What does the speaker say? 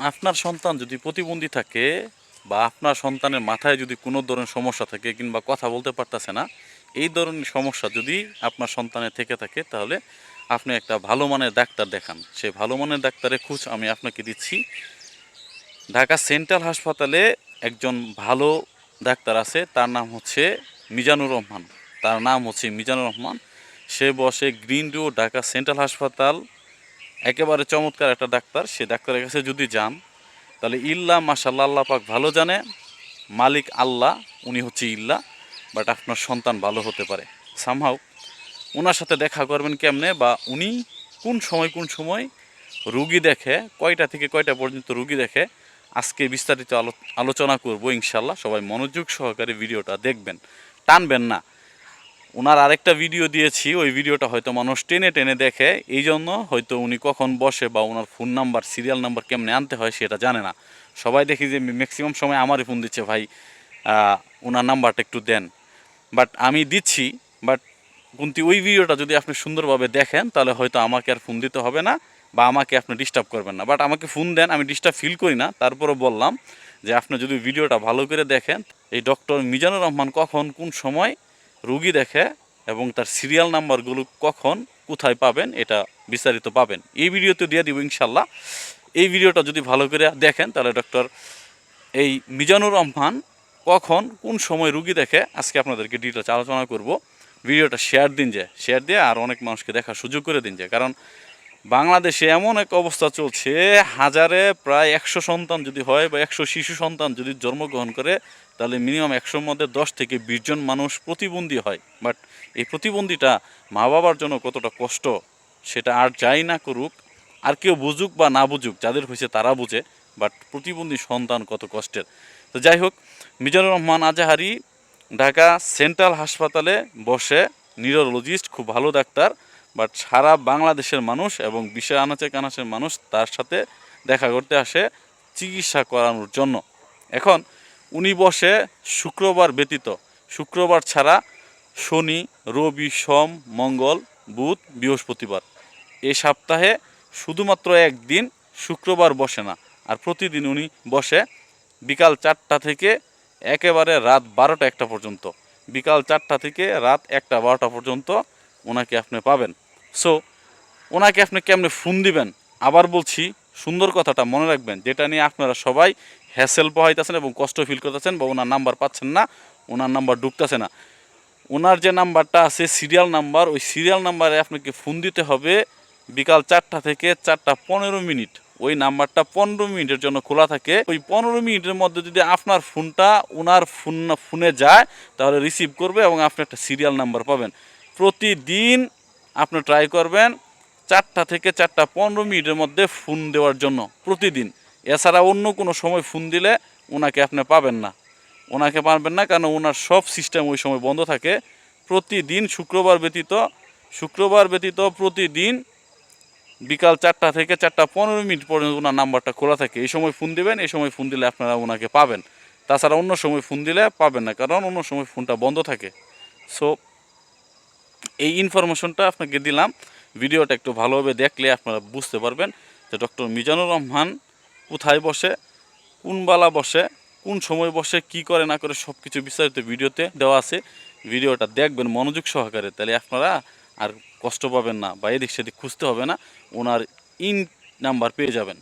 আপনার সন্তান যদি প্রতিবন্ধী থাকে বা আপনার সন্তানের মাথায় যদি কোনো ধরনের সমস্যা থাকে কিংবা কথা বলতে পারতেছে না, এই ধরনের সমস্যা যদি আপনার সন্তানের থেকে থাকে, তাহলে আপনি একটা ভালো মানের ডাক্তার দেখান। সেই ভালো মানের ডাক্তারের খোঁজ আমি আপনাকে দিচ্ছি। ঢাকা সেন্ট্রাল হাসপাতালে একজন ভালো ডাক্তার আছে, তার নাম হচ্ছে মিজানুর রহমান। তার নাম হচ্ছে মিজানুর রহমান। সে বসে গ্রিন রো ঢাকা সেন্ট্রাল হাসপাতাল একেবারে চমৎকার একটা ডাক্তার। সে ডাক্তারের কাছে যদি যান, তাহলে ইল্লা মাশাল্লাহ আল্লাহ পাক ভালো জানে, মালিক আল্লাহ, উনি হচ্ছে ইল্লা, বাট আপনার সন্তান ভালো হতে পারে। সামহাও ওনার সাথে দেখা করবেন কেমনে, বা উনি কোন সময় কোন সময় রুগী দেখে, কয়টা থেকে কয়টা পর্যন্ত রুগী দেখে, আজকে বিস্তারিত আলো, আলোচনা করব ইনশাল্লাহ সবাই মনোযোগ সহকারে ভিডিওটা দেখবেন। টানবেন না। ওনার আরেকটা ভিডিও দিয়েছি, ওই ভিডিওটা হয়তো মানুষ টেনে টেনে দেখে, এই জন্য হয়তো উনি কখন বসে বা ওনার ফোন নাম্বার সিরিয়াল নাম্বার কেমনে আনতে হয় সেটা জানে না। সবাই দেখি যে ম্যাক্সিমাম সময় আমারই ফোন দিচ্ছে, ভাই ওনার নাম্বারটা একটু দেন। বাট আমি দিচ্ছি বাট কিন্তু, ওই ভিডিওটা যদি আপনি সুন্দরভাবে দেখেন, তাহলে হয়তো আমাকে আর ফোন দিতে হবে না বা আমাকে আপনি ডিস্টার্ব করবেন না। বাট আমাকে ফোন দেন, আমি ডিস্টার্ব ফিল করি না। তারপরে বললাম যে, আপনি যদি ভিডিওটা ভালো করে দেখেন, এই ডক্টর মিজানুর রহমান কখন, কোন সময় রুগী দেখে এবং তার সিরিয়াল নাম্বারগুলো কখন কোথায় পাবেন এটা বিস্তারিত পাবেন। এই ভিডিওতে দিয়ে দিব ইনশাল্লাহ এই ভিডিওটা যদি ভালো করে দেখেন, তাহলে ডক্টর এই মিজানুর রহমান কখন, কোন সময় রুগী দেখে, আজকে আপনাদেরকে ডিটেলস আলোচনা করব। ভিডিওটা শেয়ার দিন যে শেয়ার দিয়ে আর অনেক মানুষকে দেখার সুযোগ করে দিন যে। কারণ বাংলাদেশে এমন এক অবস্থা চলছে, হাজারে প্রায় একশো সন্তান যদি হয় বা একশো শিশু সন্তান যদি জন্মগ্রহণ করে, তাহলে মিনিমাম একশোর মধ্যে দশ থেকে বিশ জন মানুষ প্রতিবন্ধী হয়। বাট এই প্রতিবন্ধীটা মা বাবার জন্য কতটা কষ্ট, সেটা আর যাই না করুক, আর কেউ বুঝুক বা না বুঝুক, যাদের হয়েছে তারা বুঝে বাট প্রতিবন্ধী সন্তান কত কষ্টের। তো যাই হোক, মিজানুর রহমান আজাহারি, ঢাকা সেন্ট্রাল হাসপাতালে বসে নিউরোলজিস্ট খুব ভালো ডাক্তার। বাট সারা বাংলাদেশের মানুষ এবং বিশ্বের আনাচে কানাচের মানুষ তার সাথে দেখা করতে আসে চিকিৎসা করানোর জন্য। এখন উনি বসে শুক্রবার ব্যতীত, শুক্রবার ছাড়া শনি, রবি, সোম, মঙ্গল, বুধ, বৃহস্পতিবার। এই সপ্তাহে শুধুমাত্র একদিন শুক্রবার বসে না, আর প্রতিদিন উনি বসে বিকাল চারটা থেকে একেবারে রাত বারোটা একটা পর্যন্ত, বিকাল চারটা থেকে রাত একটা বারোটা পর্যন্ত ওনাকে আপনি পাবেন। সো ওনাকে আপনি কেমনে ফোন দিবেন? আবার বলছি, সুন্দর কথাটা মনে রাখবেন, যেটা নিয়ে আপনারা সবাই হ্যাসেল পোহাইতেছেন এবং কষ্ট ফিল করতেছেন বা ওনার নাম্বার পাচ্ছেন না, ওনার নাম্বার ঢুকতেছে না। ওনার যে নাম্বারটা আছে সিরিয়াল নাম্বার ওই সিরিয়াল নাম্বারে আপনাকে ফোন দিতে হবে বিকাল চারটা থেকে চারটা পনেরো মিনিট। ওই নাম্বারটা পনেরো মিনিটের জন্য খোলা থাকে। ওই পনেরো মিনিটের মধ্যে যদি আপনার ফোনটা ওনার ফোন ফোনে যায়, তাহলে রিসিভ করবে এবং আপনি একটা সিরিয়াল নাম্বার পাবেন। প্রতিদিন আপনি ট্রাই করবেন চারটা থেকে চারটা পনেরো মিনিটের মধ্যে ফোন দেওয়ার জন্য প্রতিদিন। এছাড়া অন্য কোনো সময় ফোন দিলে ওনাকে আপনি পাবেন না। ওনাকে পারবেন না কারণ ওনার সব সিস্টেম ওই সময় বন্ধ থাকে। প্রতিদিন শুক্রবার ব্যতীত শুক্রবার ব্যতীত প্রতিদিন বিকাল চারটা থেকে চারটা পনেরো মিনিট পর্যন্ত ওনার নাম্বারটা খোলা থাকে। এই সময় ফোন দিবেন, এই সময় ফোন দিলে আপনারা ওনাকে পাবেন। তাছাড়া অন্য সময় ফোন দিলে পাবেন না, কারণ অন্য সময় ফোনটা বন্ধ থাকে। সো এই ইনফরমেশনটা আপনাকে দিলাম। ভিডিওটা একটু ভালোভাবে দেখলে আপনারা বুঝতে পারবেন যে ডক্টর মিজানুর রহমান কোথায় বসে, কোন বেলা বসে, কোন সময় বসে, কি করে না করে সব কিছু বিস্তারিত ভিডিওতে দেওয়া আছে। ভিডিওটা দেখবেন মনোযোগ সহকারে, তাহলে আপনারা আর কষ্ট পাবেন না বা এদিক সেদিক খুঁজতে হবে না, ওনার ইন নাম্বার পেয়ে যাবেন।